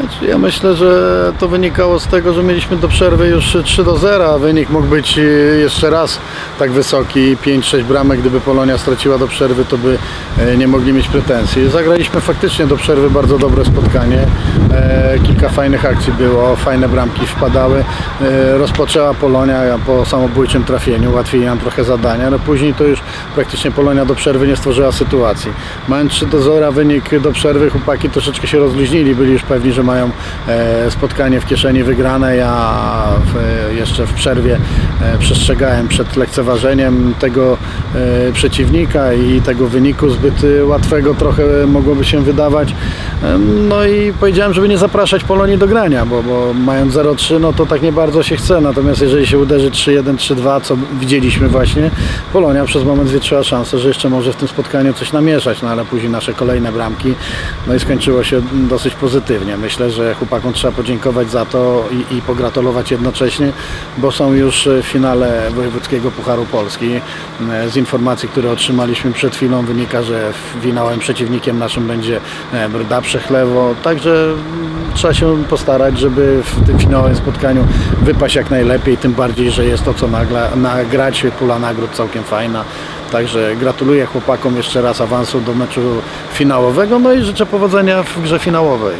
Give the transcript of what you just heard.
Znaczy, Ja myślę, że to wynikało z tego, że mieliśmy do przerwy już 3 do 0, a wynik mógł być e, jeszcze raz tak wysoki, 5-6 bramek, gdyby Polonia straciła do przerwy, to by e, nie mogli mieć pretensji. Zagraliśmy faktycznie do przerwy bardzo dobre spotkanie, E, kilka fajnych akcji było, fajne bramki wpadały, rozpoczęła Polonia po samobójczym trafieniu, ułatwili nam trochę zadania, ale później to już praktycznie Polonia do przerwy nie stworzyła sytuacji. Mając 3 do 0 wynik do przerwy, chłopaki troszeczkę się rozluźnili, byli już pewni, że mają e, spotkanie w kieszeni wygrane. Ja jeszcze w przerwie e, przestrzegałem przed lekceważeniem tego e, przeciwnika i tego wyniku zbyt łatwego trochę mogłoby się wydawać. No i powiedziałem, żeby nie zapraszać Polonii do grania, bo, bo mając 0-3, no to tak nie bardzo się chce. Natomiast jeżeli się uderzy 3-1, 3-2, co widzieliśmy właśnie, Polonia przez moment wietrzyła szansę, że jeszcze może w tym spotkaniu coś namieszać, no ale później nasze kolejne bramki, no i skończyło się dosyć pozytywnie. Myślę, że chłopakom trzeba podziękować za to i, i pogratulować jednocześnie, bo są już w finale Wojewódzkiego Pucharu Polski. E, Z informacji, które otrzymaliśmy przed chwilą wynika, że finałem przeciwnikiem naszym będzie e, Brda Przechlewo, także mm, trzeba się postarać, żeby w tym finałowym spotkaniu wypaść jak najlepiej, tym bardziej, że jest to co nagla, nagrać, pula nagród całkiem fajna. Także gratuluję chłopakom jeszcze raz awansu do meczu finałowego, no i życzę powodzenia w grze finałowej.